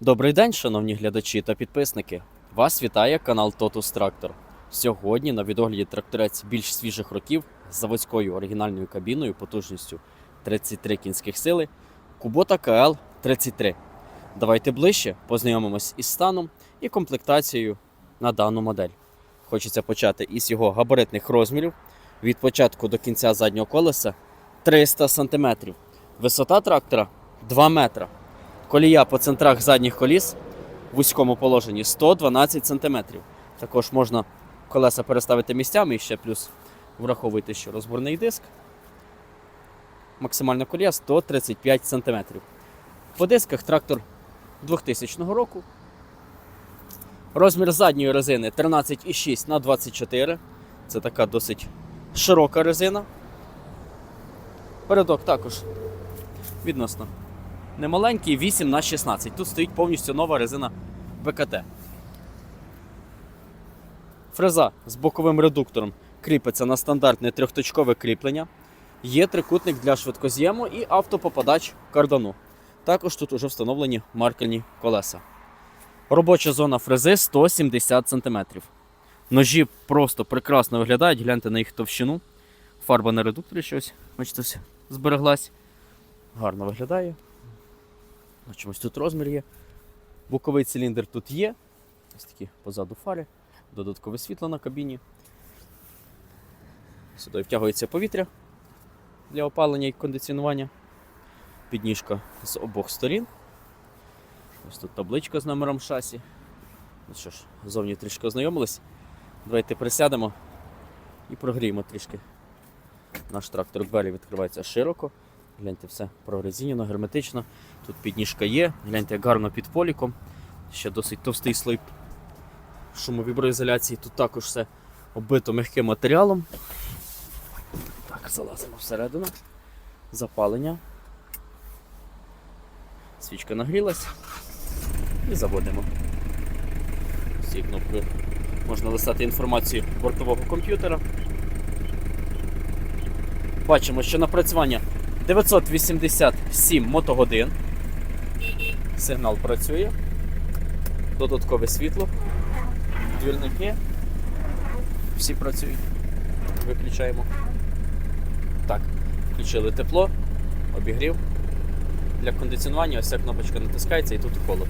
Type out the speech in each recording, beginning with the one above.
Добрий день, шановні глядачі та підписники. Вас вітає канал Totus Tractor. Сьогодні на відогляді тракторець більш свіжих років з заводською оригінальною кабіною потужністю 33 кінських сили Kubota KL 33. Давайте ближче познайомимось із станом і комплектацією на дану модель. Хочеться почати із його габаритних розмірів. Від початку до кінця заднього колеса 300 см. Висота трактора 2 метра. Колія по центрах задніх коліс в вузькому положенні 112 см. Також можна колеса переставити місцями і ще плюс враховуйте, що розборний диск. Максимальна колія 135 см. По дисках трактор 2000 року. Розмір задньої резини 13,6 на 24. Це така досить широка резина. Передок також відносно немаленький 8 на 16. Тут стоїть повністю нова резина БКТ. Фреза з боковим редуктором кріпиться на стандартне трьохточкове кріплення. Є трикутник для швидкоз'єму і автопопадач кардану. Також тут уже встановлені маркерні колеса. Робоча зона фрези 170 см. Ножі просто прекрасно виглядають, гляньте на їх товщину. Фарба на редукторі щось, бачите, збереглась. Гарно виглядає. На чомусь тут розмір є. Боковий циліндр тут є. Ось такі позаду фари, додаткове світло на кабіні. Сюди втягується повітря для опалення і кондиціонування. Підніжка з обох сторін. Ось тут табличка з номером шасі. Ну що ж, зовні трішки ознайомились. Давайте присядемо і прогріємо трішки. Наш трактор двері відкривається широко. Гляньте, все прорезинено, герметично. Тут підніжка є, гляньте, як гарно під поліком. Ще досить товстий слой шумовіброізоляції. Тут також все оббито м'яким матеріалом. Так, залазимо всередину. Запалення. Свічка нагрілась. І заводимо. З цією кнопкою можна листати інформацію бортового комп'ютера. Бачимо, що напрацювання 987 мотогодин. Сигнал працює. Додаткове світло. Двірники. Всі працюють. Виключаємо. Так, включили тепло, обігрів. Для кондиціонування ось ця кнопочка натискається і тут холод.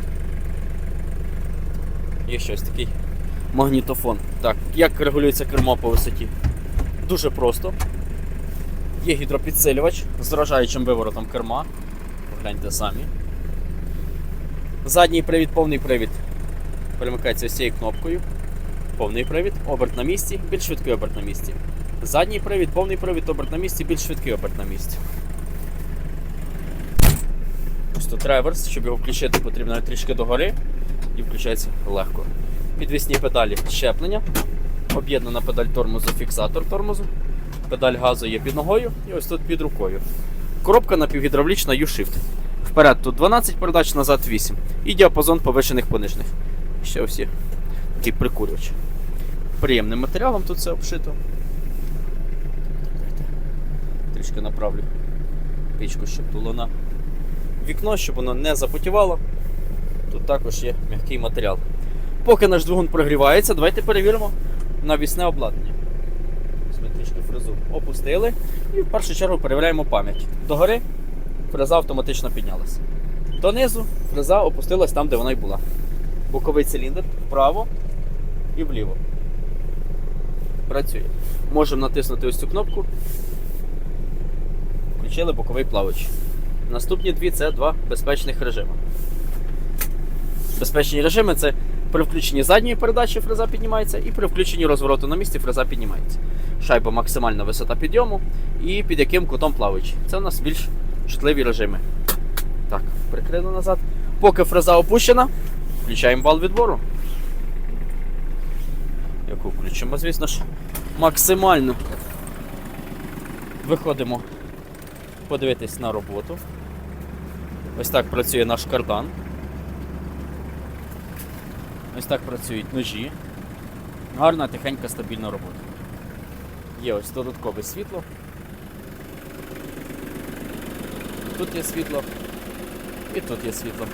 Є щось такий магнітофон. Так, як регулюється кермо по висоті? Дуже просто. Є гідропідсилювач з вражаючим виворотом керма. Погляньте самі. Задній привід, повний привід. Перемикається ось цією кнопкою. Повний привід, оберт на місці, більш швидкий оберт на місці. Задній привід, повний привід, оберт на місці, більш швидкий оберт на місці. Ось тут щоб його включити, потрібно трішки догори і включається легко. Підвісні педалі щеплення. Об'єднана педаль тормозу, фіксатор тормозу. Педаль газу є під ногою і ось тут під рукою. Коробка напівгідравлічна U-Shift. Вперед тут 12 передач, назад 8. І діапазон повишених понижених. Ще є такий прикурювач. Приємним матеріалом тут все обшито. Трішки направлю пічку, щоб було на вікно, щоб воно не запотівало. Тут також є м'який матеріал. Поки наш двигун прогрівається, давайте перевіримо навісне обладнання. Фрезу опустили і в першу чергу перевіряємо пам'ять. Догори фреза автоматично піднялася. Донизу фреза опустилась там, де вона й була. Боковий циліндр вправо і вліво. Працює. Можемо натиснути ось цю кнопку. Включили боковий плавач. Наступні дві це два безпечних режими. Безпечні режими це при включенні задньої передачі фреза піднімається і при включенні розвороту на місці фреза піднімається. Шайба максимальна висота підйому і під яким кутом плаваючи. Це у нас більш чутливі режими. Так, прикрили назад. Поки фреза опущена, включаємо вал відбору. Яку включимо, звісно ж, максимально. Виходимо подивитись на роботу. Ось так працює наш кардан. Ось так працюють ножі. Гарна, тихенька, стабільна робота. Є ось додаткове світло. Тут є світло. І тут є світло.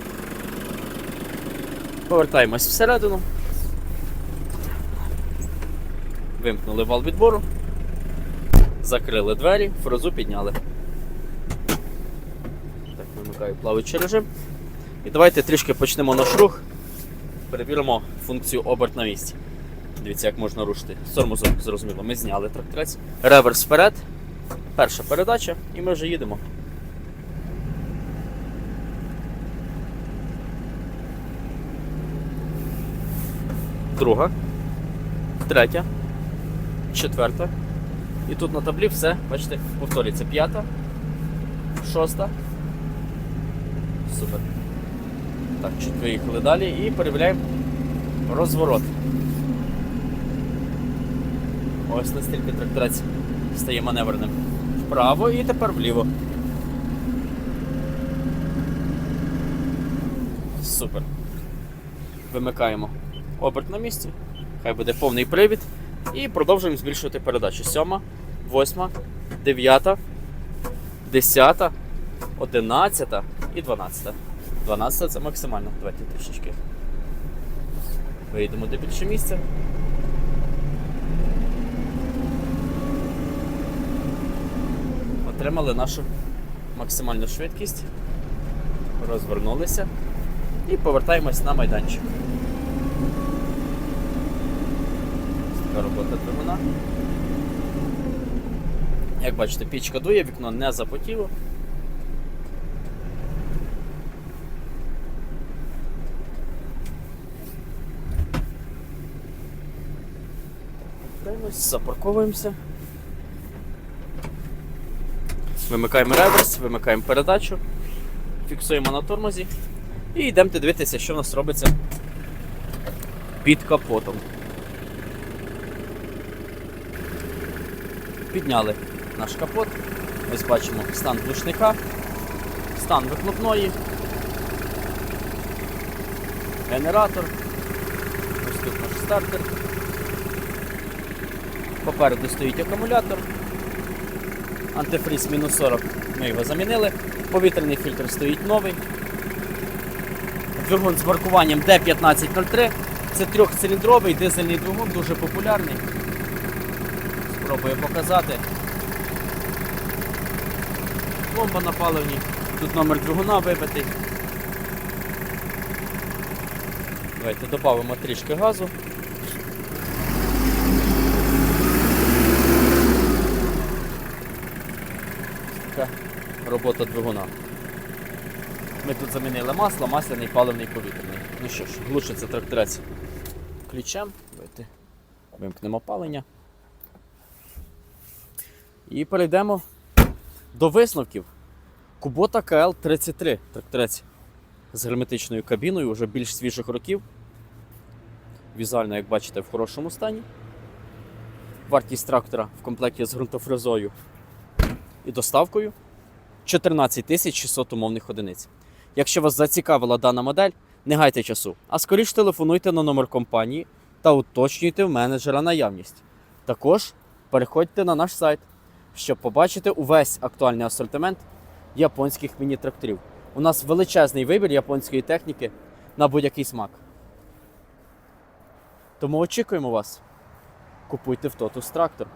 Повертаємось всередину. Вимкнули вал відбору. Закрили двері, фрезу підняли. Так, вимикаю плаваючий режим. І давайте трішки почнемо наш рух. Перевіримо функцію оберт на місці. Дивіться, як можна рушити. З зрозуміло, ми зняли тракторець. Реверс вперед. Перша передача, і ми вже їдемо. Друга. Третя. Четверта. І тут на таблі все, бачите, повторюється. П'ята. Шоста. Супер. Так, чуть виїхали далі і перевіряємо розворот. Ось настільки тракторець стає маневреним. Вправо і тепер вліво. Супер. Вимикаємо оберт на місці. Хай буде повний привід. І продовжуємо збільшувати передачі. Сьома, восьма, дев'ята, десята, одинадцята і дванадцята. Дванадцята це максимально. Давайте трішечки. Вийдемо до більше місця. Отримали нашу максимальну швидкість. Розвернулися і повертаємось на майданчик. Така робота двигуна. Як бачите, пічка дує, вікно не запотіло. Повертаємось, Запарковуємося. Вимикаємо реверс, вимикаємо передачу, фіксуємо на тормозі і йдемо дивитися, що в нас робиться під капотом. Підняли наш капот. Ось бачимо стан глушника, стан вихлопної, генератор. Ось тут наш стартер. Попереду стоїть акумулятор. Антифріз мінус 40 ми його замінили. Повітряний фільтр стоїть новий. Двигун з маркуванням D1503. Це трьохциліндровий дизельний двигун, дуже популярний. Спробую показати. Пломба на паливній. Тут номер двигуна вибитий. Давайте додамо трішки газу. Така робота двигуна. Ми тут замінили масло, масляний, паливний, повітряний. Ну що ж, глушиться тракторець ключем. Давайте вимкнемо палення. І перейдемо до висновків. Кубота КЛ-33 тракторець з герметичною кабіною, вже більш свіжих років. Візуально, як бачите, в хорошому стані. Вартість трактора в комплекті з ґрунтофрезою і доставкою 14 600 умовних одиниць. Якщо вас зацікавила дана модель, не гайте часу, а скоріш телефонуйте на номер компанії та уточнюйте в менеджера наявність. Також переходьте на наш сайт, щоб побачити увесь актуальний асортимент японських міні-тракторів. У нас величезний вибір японської техніки на будь-який смак. Тому очікуємо вас. Купуйте в Totus трактор.